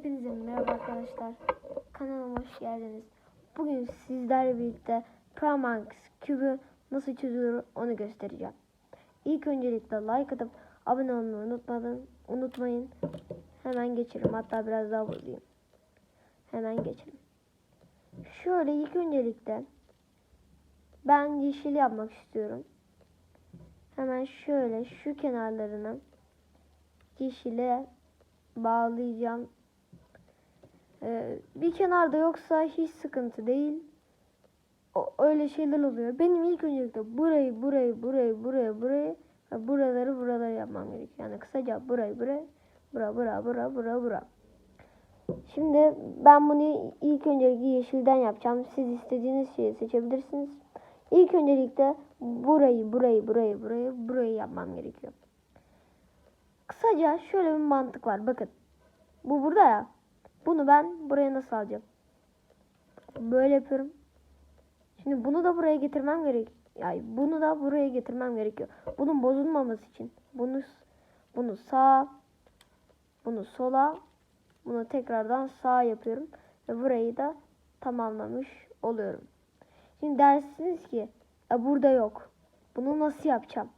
Hepinize merhaba arkadaşlar. Kanalıma hoş geldiniz. Bugün sizlerle birlikte Pramax kübü nasıl çözülür onu göstereceğim. İlk öncelikle like atıp abone olmayı unutmadan unutmayın. Hemen geçelim. Hatta biraz daha bozayım. Hemen geçelim. Şöyle ilk öncelikle ben yeşil yapmak istiyorum. Hemen şöyle şu kenarlarını yeşile bağlayacağım. Ee, bir kenarda yoksa hiç sıkıntı değil. O, öyle şeyler oluyor. Benim ilk öncelikle burayı, burayı, burayı, burayı, burayı ve buraları, buraları yapmam gerekiyor. Yani kısaca burayı, burayı, bura, bura, bura, bura, bura. Şimdi ben bunu ilk öncelikle yeşilden yapacağım. Siz istediğiniz şeyi seçebilirsiniz. İlk öncelikle burayı, burayı, burayı, burayı, burayı yapmam gerekiyor. Kısaca şöyle bir mantık var. Bakın. Bu burada ya. Bunu ben buraya nasıl alacağım? Böyle yapıyorum. Şimdi bunu da buraya getirmem gerek. Yani bunu da buraya getirmem gerekiyor. Bunun bozulmaması için. Bunu bunu sağ, bunu sola, bunu tekrardan sağ yapıyorum ve burayı da tamamlamış oluyorum. Şimdi dersiniz ki e, burada yok. Bunu nasıl yapacağım?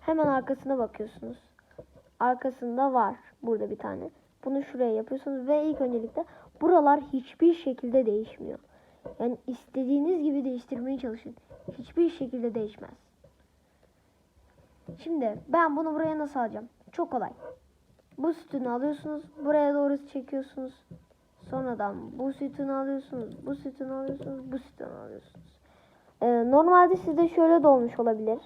Hemen arkasına bakıyorsunuz. Arkasında var burada bir tane. Bunu şuraya yapıyorsunuz ve ilk öncelikle buralar hiçbir şekilde değişmiyor. Yani istediğiniz gibi değiştirmeye çalışın. Hiçbir şekilde değişmez. Şimdi ben bunu buraya nasıl alacağım? Çok kolay. Bu sütunu alıyorsunuz. Buraya doğru çekiyorsunuz. Sonradan bu sütunu alıyorsunuz. Bu sütunu alıyorsunuz. Bu sütunu alıyorsunuz. Ee, normalde sizde şöyle de olmuş olabilir.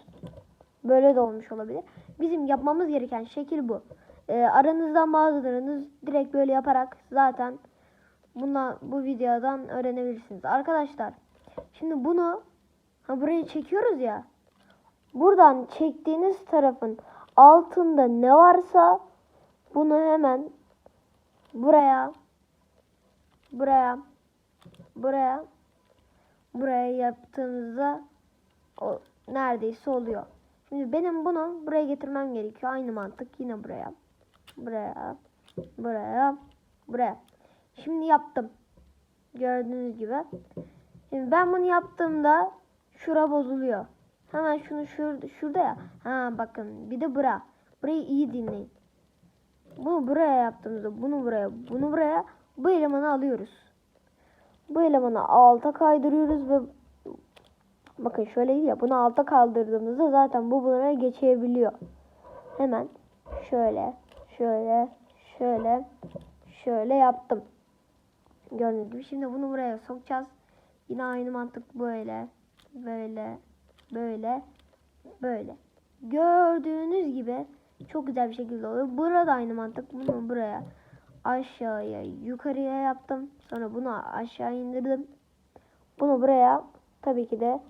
Böyle de olmuş olabilir. Bizim yapmamız gereken şekil bu. Ee, aranızdan bazılarınız direkt böyle yaparak zaten bundan bu videodan öğrenebilirsiniz. Arkadaşlar şimdi bunu ha buraya çekiyoruz ya. Buradan çektiğiniz tarafın altında ne varsa bunu hemen buraya buraya buraya buraya yaptığınızda o neredeyse oluyor. Şimdi benim bunu buraya getirmem gerekiyor. Aynı mantık yine buraya. Buraya. Buraya. Buraya. Şimdi yaptım. Gördüğünüz gibi. Şimdi ben bunu yaptığımda şura bozuluyor. Hemen şunu şur şurada ya. Ha bakın bir de bura. Burayı iyi dinleyin. Bunu buraya yaptığımızda bunu buraya bunu buraya bu elemanı alıyoruz. Bu elemanı alta kaydırıyoruz ve bakın şöyle ya bunu alta kaldırdığımızda zaten bu buraya geçebiliyor. Hemen şöyle şöyle şöyle şöyle yaptım. Gördüğünüz gibi şimdi bunu buraya sokacağız. Yine aynı mantık böyle böyle böyle böyle. Gördüğünüz gibi çok güzel bir şekilde oluyor. Burada aynı mantık. Bunu buraya aşağıya yukarıya yaptım. Sonra bunu aşağı indirdim. Bunu buraya tabii ki de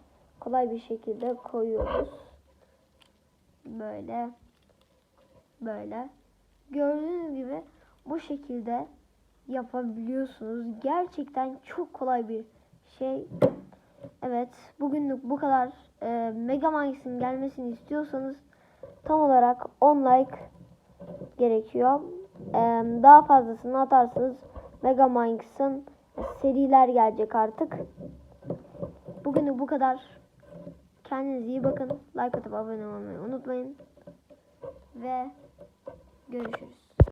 kolay bir şekilde koyuyoruz. Böyle. Böyle. Gördüğünüz gibi bu şekilde yapabiliyorsunuz. Gerçekten çok kolay bir şey. Evet, bugünlük bu kadar. Ee, Mega Manx'in gelmesini istiyorsanız tam olarak 10 like gerekiyor. Ee, daha fazlasını atarsanız Mega Manx'ın seriler gelecek artık. Bugünlük bu kadar. Kendinize iyi bakın. Like atıp abone olmayı unutmayın. Ve görüşürüz.